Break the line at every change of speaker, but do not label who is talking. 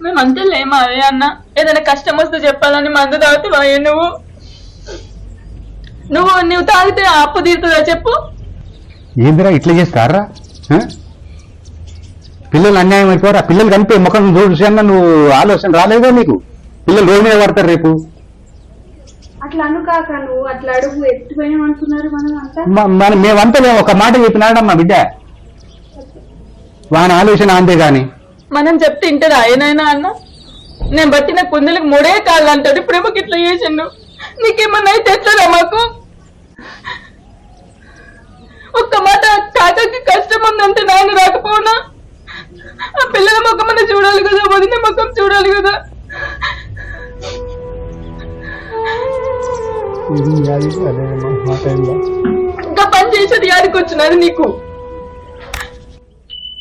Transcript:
మేము అంతే లేమా అదే అన్న. ఏదైనా కష్టం వస్తే చెప్పాలని మందు తాగుతావా నువ్వు? నువ్వు నువ్వు తాగితే అప్పు తీరుతుందా చెప్పు?
ఏందిరా ఇట్లా చేస్తారా? పిల్లలు అన్యాయం అయిపోరా పిల్లలు కనిపే ముఖం చూసాను నువ్వు ఆలోచన రాలేదా నీకు? పిల్లలు రోడ్డు మీద పడతారు రేపు.
అట్లా అను కాక నువ్వు అట్లా అడుగు ఎత్తిపోయినామనుకున్నారు మనం అంతా.
మేమంతా మేము ఒక మాట చెప్పినాడమ్మా బిడ్డ. వాని ఆలోచన అంతే గాని.
మనం చెప్తే ఇంటదా ఆయనైనా అన్న? నేను బట్టిన కుందలకు మూడే కాళ్ళు అంటాడు ప్రేమకి ఇట్లా చేసిండు. నీకేమన్నా అయితే ఎట్లరా మాకు? ఒక్క మాట కాకకి కష్టం ఉందంటే నాన్న రాకపోనా? ఆ పిల్లల ముఖం చూడాలి కదా వదిన ముఖం చూడాలి కదా. ఇంకా పని చేసేది యాడికి వచ్చినది నీకు?